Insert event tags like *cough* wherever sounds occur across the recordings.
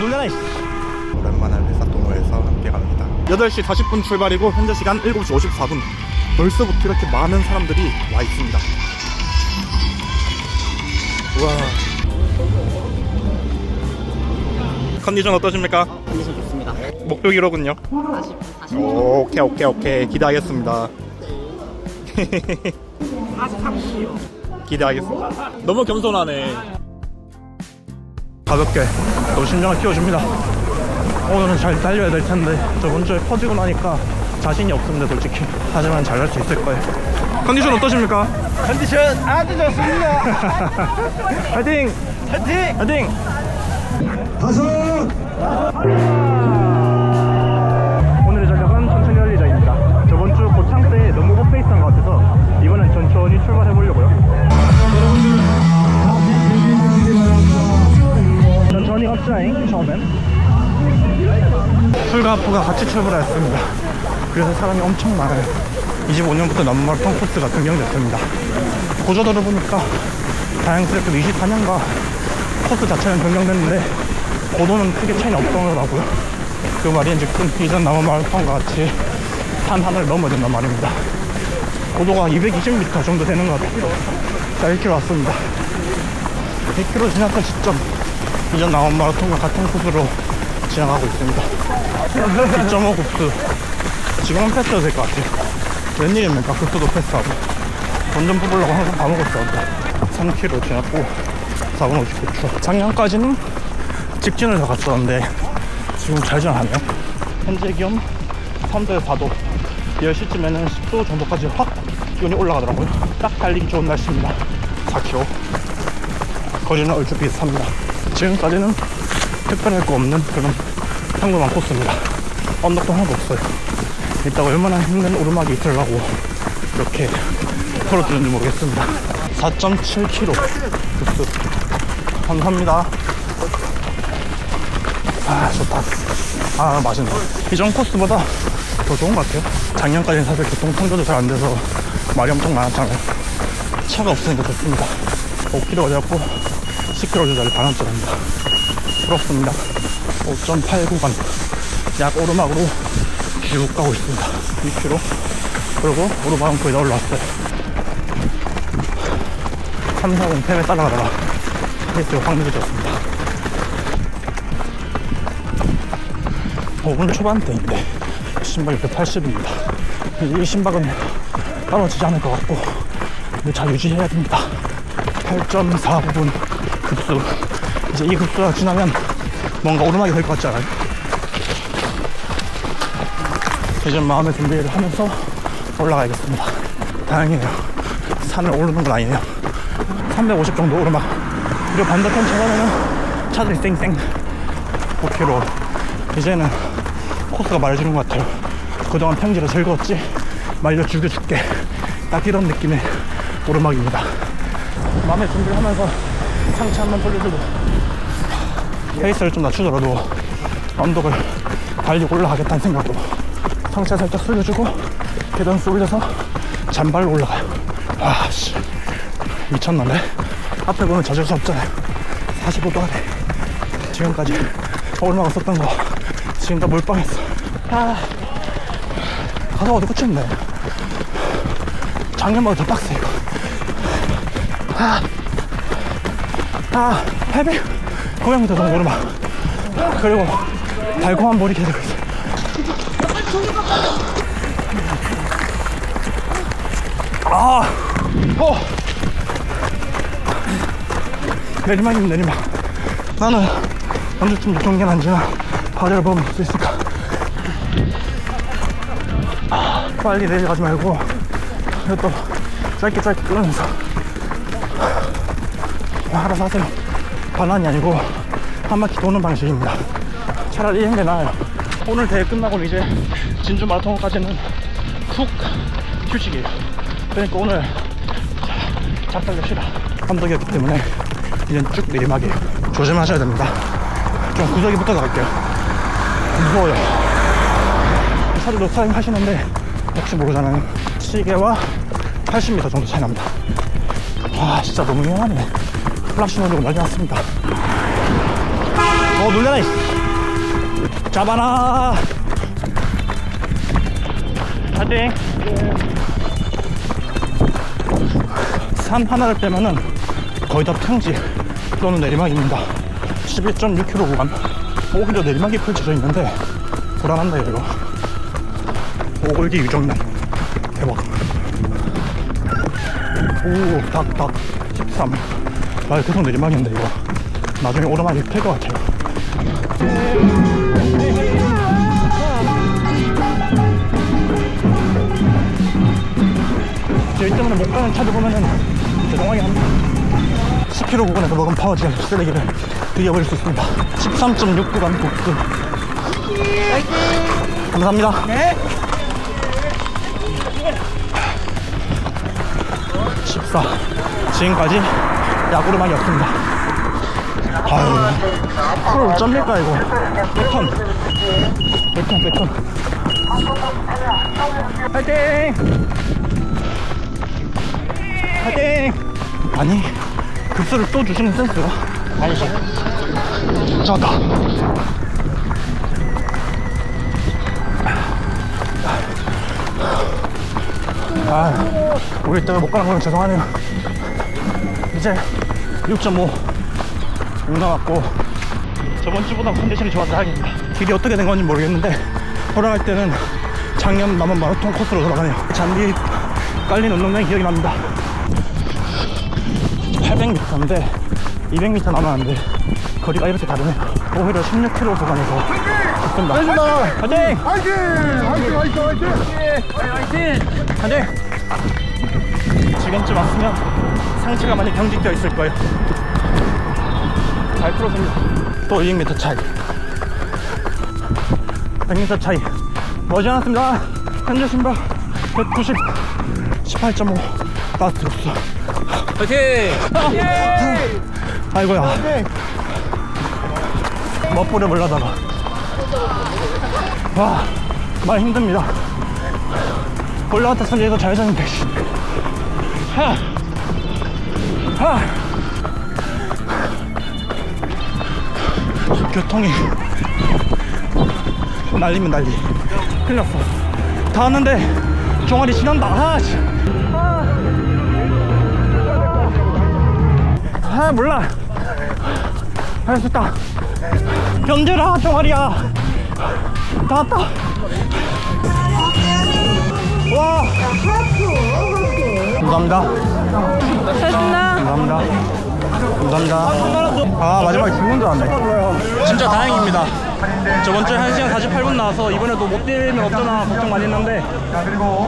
놀래라 이씨. 오랜만에 회사 동호회에서 함께 갑니다. 8시 40분 출발이고 현재 시간 7시 54분. 벌써부터 이렇게 많은 사람들이 와 있습니다. 우와. 컨디션 어떠십니까? 컨디션 좋습니다. 목표 기록은요? 40분, 40분. 오, 오케이 오케이 오케이 기대하겠습니다. 43분이요. *laughs* 기대하겠습니다. 너무 겸손하네. 가볍게 또 심장을 키워줍니다. 오늘은 잘 달려야 될 텐데 저번 주에 퍼지고 나니까 자신이 없습니다 솔직히. 하지만 잘 할 수 있을 거예요. 컨디션 어떠십니까? 컨디션 아주 좋습니다. 파이팅! 파이팅! 파이팅! 오늘의 전략은 천천히 할 예정입니다. 저번 주 고창 때 너무 헛페이스한 것 같아서 이번엔 천천히 출발해 보려고요. 하프가 같이 출발했습니다. 그래서 사람이 엄청 많아요. 25년부터 남마라톤 코스가 변경됐습니다. 고저도를 보니까 다행스럽게도 24년과 코스 자체는 변경됐는데 고도는 크게 차이는 없더라고요. 그 말인즉슨 이전 남은 마라톤과 같이 산 하나를 넘어야 된단 말입니다. 고도가 220m 정도 되는 것 같아요. 자, 1km 왔습니다. 100km 지나서 시점 이전 남은 마라톤과 같은 코스로 지나가고 있습니다. 2.5 급수. 지금은 패스해도 될 것 같아요. 웬일입니까? 급수도 패스하고. 본전 뽑으려고 항상 다 먹었었는데 3km 지났고 4분 59초 작년까지는 직진을 더 갔었는데 지금 잘 지나가네요 현재 기온 3도에서 4도 10시쯤에는 10도 정도까지 확 기온이 올라가더라고요 딱 달리기 좋은 날씨입니다 4km 거리는 얼추 비슷합니다 지금까지는 특별할 거 없는 그런 평범한 코스입니다. 언덕도 하나도 없어요. 이따가 얼마나 힘든 오르막이 있으려고 이렇게 털어주는지 모르겠습니다. 4.7km 급수. 감사합니다. 아 좋다. 아 맛있네. 이전 코스보다 더 좋은 것 같아요. 작년까지는 사실 교통 통제도 잘 안 돼서 말이 엄청 많았잖아요. 차가 없으니까 좋습니다. 5km 어디갖고 10km 조절이 반환점입니다 부럽습니다. 5.8 구간 약 오르막으로 쭉 가고 있습니다. 2km 그리고 오르막은 거의 다 올라왔어요. 3, 4분 템에 따라가다가 페이스가 확 늦어졌습니다. 5분 초반대인데 신발이 180입니다. 이 신발은 떨어지지 않을 것 같고 잘 유지해야 됩니다. 8.4분 급수 이제 이 급수가 지나면 뭔가 오르막이 될 것 같지 않아요? 이제 마음의 준비를 하면서 올라가야겠습니다. 다행이에요. 산을 오르는 건 아니네요. 350 정도 오르막. 그리고 반대편 차가면은 차들이 쌩쌩 5km 이제는 코스가 말해주는 것 같아요. 그동안 평지를 즐거웠지 말려 죽여줄게 딱 이런 느낌의 오르막입니다. 마음의 준비를 하면서 상체 한번 돌려주고 페이스를 좀 낮추더라도 언덕을 달리고 올라가겠다는 생각으로 상체 살짝 숙여주고 계단 수 올려서 잔발로 올라가요. 아씨. 미쳤는데? 앞에 보면 젖을 수 없잖아요. 45도 아래 지금까지 얼마나 썼던 거 지금 다 몰빵했어. 아 가다가 어디 꽂혔네. 작년보다 더 빡세 이거 아, 아 800 900m 정도 오르막 그리고 달콤한 볼이 계속 있어 아, 어. 내리막이면 내리막. 나는 언제쯤 경계는 안 지나 바다를 보면 수 있을까? 아, 빨리 내려가지 말고 이것도 짧게 짧게 끊으면서 알아서 하세요. 반환이 아니고 한 바퀴 도는 방식입니다. 차라리 이런 게 나아요. 오늘 대회 끝나고 이제 진주 마라톤까지는 푹 휴식이에요. 그러니까 오늘 작달려 쉬라. 언덕이었기 때문에 이젠 쭉 내리막이에요. 조심하셔야 됩니다. 좀 구석이 붙어 나갈게요. 무서워요. 차도 녹사임 하시는데 혹시 모르잖아요. 시계와 80m 정도 차이 납니다. 와 진짜 너무 위험하네. 플라시 노리고 난리 났습니다. 오어 놀래라. 잡아라 파이팅. 산 하나를 빼면은 거의 다 평지 또는 내리막입니다. 11.6km 구간. 오히려 내리막이 펼쳐져 있는데 불안한다 이거. 오골기 유정면 대박. 오닭닭. 13 아, 계속 내리막인데 이거. 나중에 오르막이 펼것 같아요. 저희 때문에 못 가는 차들 보면은 죄송하게 합니다. 10km 구간에서 먹은 파워젤 쓰레기를 들여버릴 수 있습니다. 13.6 구간 복수. 감사합니다. 네. 14 지금까지 야구르막이 없습니다. 아유 풀 어쩝니까 이거? 백턴. 백턴 백턴. 파이팅! 파이팅! 아니 급수를 또 주시는 센스가? 아니시 잡았다. 아 우리 때문에 못 가는 건 죄송하네요 이제 6.5 용감았고 저번 주보다 컨디션이 좋아서 다행입니다 길이 어떻게 된 건지 모르겠는데 돌아갈 때는 작년 남은 마라톤 코스로 돌아가네요 잔디 깔린 운동장이 기억이 납니다 800m인데 200m 남았는데 거리가 이렇게 다르네 오히려 16km 구간에서 좋습니다 화이팅! 화이팅! 화이팅! 화이팅! 화이팅! 화이팅! 지금쯤 왔으면 상체가 많이 경직되어 있을 거예요. 잘 풀었습니다. 또 200m 차이. 100m 차이. 머지않았습니다. 현재 신발 190 18.5 따뜻했어 화이팅! 아이고야. 멋부려 몰라다가. 와 많이 힘듭니다. 올라갔다 선제에서 좌회전인데 씨. 교통이 날리면 난리. 큰일 났어. 다 왔는데 종아리 지난다. 아, 씨. 아 몰라. 할 수 있다. 견뎌라 종아리야. 다 왔다 감사합니다. 감사합니다. 감사합니다. 아 마지막에 죽는 줄 알았네. 진짜 다행입니다. 저번 주에 1시간 48분 나와서 이번에도 못 뛰면 어쩌나 걱정 많이 했는데.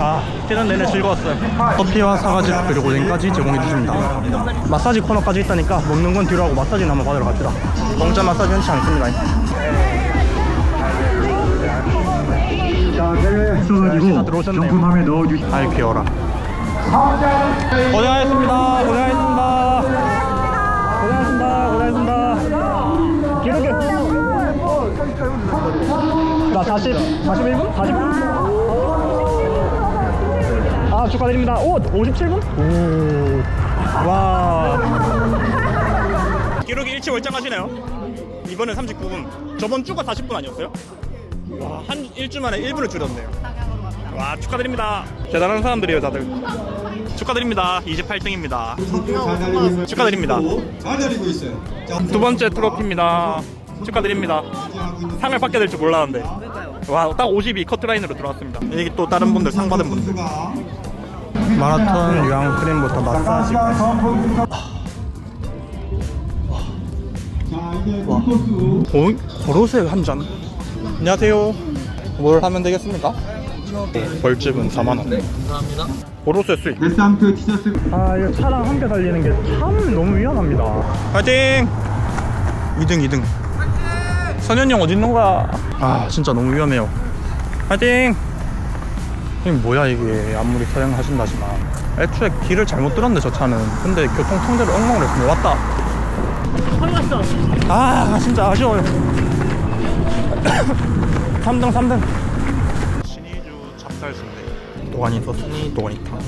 아 뛰는 내내 즐거웠어요. 커피와 사과즙 그리고 오뎅까지 제공해 주십니다. 마사지 코너까지 있다니까 먹는 건 뒤로 하고 마사지는 한번 받으러 갑시다. 공짜 마사지 흔치 않습니다. 있어가지고 들어오셨네요. 정품함에 넣어주시 아이 귀여워라 고생하셨습니다 고생하셨습니다 고생하셨습니다 고생하셨습니다 기록해 나 40, 41분? 40분? 아 축하드립니다 오 57분? 오 와 기록이 일치 월장하시네요 이번엔 39분 저번 주가 40분 아니었어요? 와, 한 일주 만에 1분을 줄였네요. 와, 축하드립니다. 대단한 사람들이에요, 다들. 축하드립니다. 28등입니다. 축하드립니다. 잘 달리고 있어요. 자, 두 번째 트로피입니다. 축하드립니다. 상을 받게 될 줄 몰랐는데. 와, 딱 52 커트라인으로 들어왔습니다. 여기 또 다른 분들 상 받은 분들. 마라톤 유황 크림부터 마사지까지. 와. 고, 고로쇠 한 잔. 안녕하세요. 뭘 하면 되겠습니까? 벌집은 4만원. 감사합니다. 고로쇠 수익. 데스함트 티셔츠 아 이거 차랑 함께 달리는 게 참 너무 위험합니다. 파이팅! 2등 2등. 선현이 형 어디 있는 거야 아 진짜 너무 위험해요. 파이팅! 이게 뭐야 이게. 아무리 사용하신다지만. 애초에 길을 잘못 들었네 저 차는. 근데 교통 통제를 엉망으로 했으면 왔다. 아 진짜 아쉬워요. 3등 3등. 신의주 도가니 있었으니 도가니탕